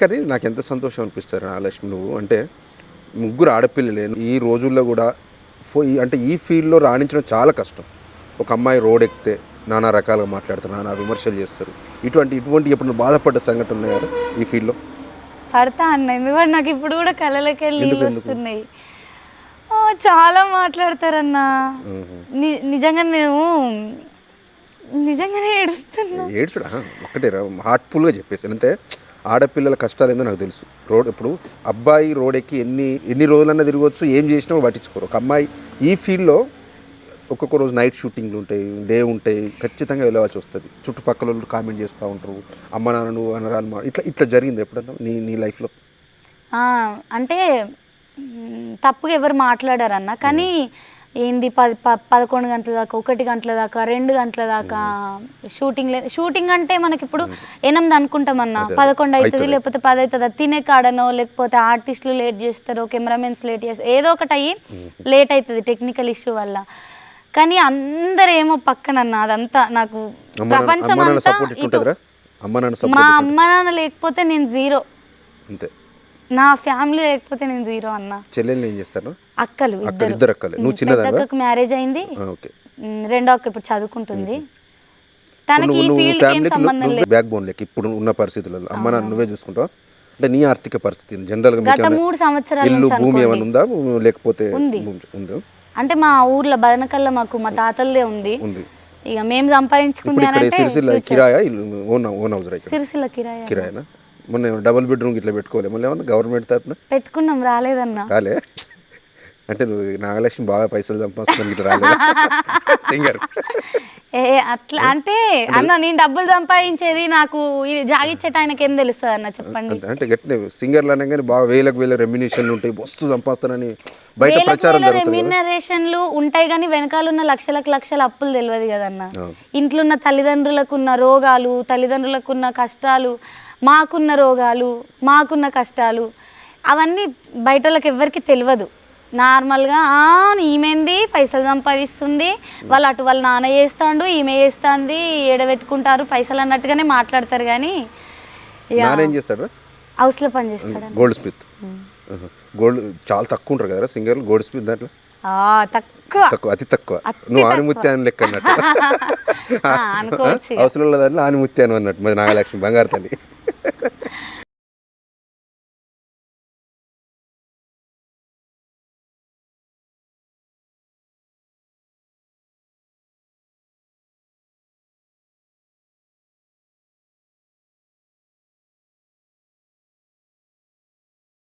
కానీ నాకు ఎంత సంతోషం అనిపిస్తారు నాగలక్ష్మి నువ్వు? అంటే ముగ్గురు ఆడపిల్లలే. ఈ రోజుల్లో కూడా ఫో అంటే ఈ ఫీల్డ్లో రాణించడం చాలా కష్టం. ఒక అమ్మాయి రోడ్ ఎక్కితే నానా రకాలుగా మాట్లాడతారు నానా విమర్శలు చేస్తారు. ఇటువంటి ఇటువంటి ఎప్పుడు బాధపడ్డ సంఘటన ఉన్నాయి ఈ ఫీల్డ్లో? పడతా అన్న ఎందుకంటే నాకు ఇప్పుడు కూడా కళ్ళకి వెళ్ళి? వస్తున్నాయి. చాలా మాట్లాడతారన్న. నిజంగా నేను నిజంగానే ఏడుస్తున్నా. ఏడ్చుడా? ఒకటే హార్ట్ఫుల్గా చెప్పేసాను అంతే ఆడపిల్లల కష్టాలు ఏందో నాకు తెలుసు. రోడ్ ఇప్పుడు అబ్బాయి రోడ్ ఎక్కి ఎన్ని ఎన్ని రోజులన్నా తిరగవచ్చు ఏం చేసినా పట్టించుకోరు. ఒక అమ్మాయి ఈ ఫీల్డ్లో ఒక్కొక్క రోజు నైట్ షూటింగ్లు ఉంటాయి డే ఉంటాయి ఖచ్చితంగా వెళ్ళవలసి వస్తుంది. చుట్టుపక్కల వాళ్ళు కామెంట్ చేస్తూ ఉంటారు అమ్మ నాన్న నువ్వు అనరాను మా ఇట్లా ఇట్లా జరిగింది ఎప్పుడన్నా నీ నీ లైఫ్లో? అంటే తప్పుగా ఎవరు మాట్లాడారన్న కానీ ఏంది? పది ప- పదకొండు గంటల దాకా ఒకటి గంటల దాకా రెండు గంటల దాకా షూటింగ్ లేదు షూటింగ్ అంటే మనకి ఇప్పుడు ఎనిమిది అనుకుంటామన్నా. పదకొండు అవుతుంది. లేకపోతే పది అవుతుందా తినే కాడనో లేకపోతే ఆర్టిస్టులు లేట్ చేస్తారో కెమెరామెన్స్ లేట్ చేస్తారు ఏదో ఒకటి అయ్యి లేట్ అవుతుంది టెక్నికల్ ఇష్యూ వల్ల. కానీ అందరు ఏమో పక్కనన్న అదంతా నాకు ప్రపంచం అంతా మా అమ్మ నాన్న లేకపోతే నేను జీరో. అంతే. నా ఫ్యామిలీ లేకపోతే నేను జీరో అన్న. చెల్లెళ్ళు ఏం చేస్తారు? అక్కలు ఇద్దరు. అక్కలే. నువ్వు? పెద్దక్కకు మ్యారేజ్ అయింది. రెండో అక్క ఇప్పుడు చదువుకుంటుంది. తనకి ఈ ఫీల్డ్ ఏం ఫ్యామిలీకి సంబంధం లేదు. బ్యాక్ బోన్ లెక్క ఇప్పుడు ఉన్న పరిస్థితులలో. అమ్మ నాన్న నువ్వే చూసుకుంటావు? అంటే నీ ఆర్థిక పరిస్థితి జనరల్గా మీకు గత మూడు సంవత్సరాల ఇల్లు భూమి. ఏమైనా ఉందా? లేకపోతే ఉంది. అంటే మా ఊర్లో బదనకల్ల మాకు మా తాతలదే ఉంది. ఉంది. ఇక మేము అంటే Sircilla కిరాయా? Own own house right? Sircilla కిరాయి. కిరాయనా? మొన్న డబుల్ బెడ్రూమ్ ఇట్లా పెట్టుకోలే. మళ్ళీ ఏమన్నా గవర్నమెంట్ తరఫున పెట్టుకున్నాం రాలేదన్న. రాలే? అంటే నువ్వు నాగలక్ష్మి బాగా పైసలు సంపాదిస్తున్నాను ఇట్లా రాలే సింగర్ ఏ అట్లా అంటే అన్న నేను డబ్బులు సంపాదించేది నాకు ఇది జాగిచ్చేట ఆయనకి ఏం తెలుస్తుంది అన్న చెప్పండి. అంటే గట్టినే సింగర్లు అనగానే బాగా వేలకు వేల రెమ్యునేషన్లు ఉంటాయి వస్తు సంపాదిస్తానని బయట ప్రచారం రెమ్యూనరేషన్లు ఉంటాయి కానీ వెనకాల ఉన్న లక్షలకు లక్షల అప్పులు తెలియదు కదన్న. ఇంట్లో ఉన్న తల్లిదండ్రులకు ఉన్న రోగాలు తల్లిదండ్రులకు ఉన్న కష్టాలు మాకున్న రోగాలు మాకున్న కష్టాలు అవన్నీ బయట వాళ్ళకి ఎవరికి తెలియదు. నార్మల్గా "ఆ, ఈమెంది? పైసలు సంపాదిస్తుంది. వాళ్ళు అటు వాళ్ళ నాన్న చేస్తాడు ఈమె చేస్తుంది ఎడబెట్టుకుంటారు పైసలు అన్నట్టుగానే మాట్లాడతారు కానీ నానేం చేస్తాడు? హౌస్లో పని చేస్తాడు గోల్డ్ స్మిత్. గోల్డ్ చాలా తక్కువ ఉంటారు కదా సింగర్లు గోల్డ్ స్మిత్ దాంట్లో? తక్కువ. తక్కువ అతి తక్కువ. నువ్వు ఆనిముత్యాన్ని లెక్క అన్నట్టు. అవసరం ఉన్న దాంట్లో ఆనిముత్యాన్ని అన్నట్టు. మరి నాగలక్ష్మి బంగారు తల్లి.